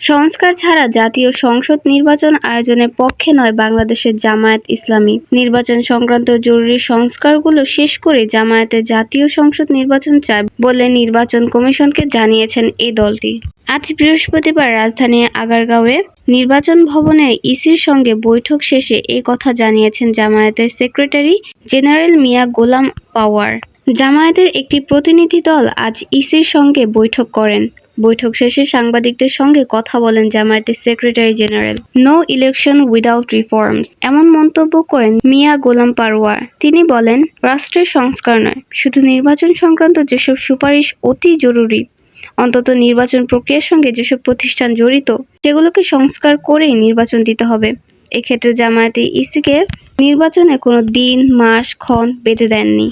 সংস্কার ছাড়া জাতীয় সংসদ নির্বাচন আয়োজনের পক্ষে নয় বাংলাদেশের জামায়াত ইসলামী। নির্বাচন সংক্রান্ত জরুরি সংস্কারগুলো শেষ করে জামায়াতের জাতীয় সংসদ নির্বাচন চায় বলে নির্বাচন কমিশনকে জানিয়েছেন এই দলটি। আজ বৃহস্পতিবার রাজধানীর আগারগাঁওয়ে নির্বাচন ভবনে ইসির সঙ্গে বৈঠক শেষে এই কথা জানিয়েছেন জামায়াতের সেক্রেটারি জেনারেল মিয়া গোলাম পাওয়ার। জামায়াতের একটি প্রতিনিধি দল আজ ইসির সঙ্গে বৈঠক করেন। বৈঠক শেষে সাংবাদিকদের সঙ্গে কথা বলেন জামায়াতের secretary general. No election without reforms এমন মন্তব্য করেন মিয়া গোলাম পারওয়ার তিনি বলেন, রাষ্ট্রের সংস্কার নয়, শুধু নির্বাচন সংক্রান্ত যেসব সুপারিশ অতি জরুরি। অন্তত নির্বাচন প্রক্রিয়ার সঙ্গে যেসব প্রতিষ্ঠান জড়িত, সেগুলোকে সংস্কার করেই নির্বাচন দিতে হবে। এক্ষেত্রে জামায়াতে ইসিকে নির্বাচনে কোনো দিন, মাস, ক্ষণ বেঁধে দেননি।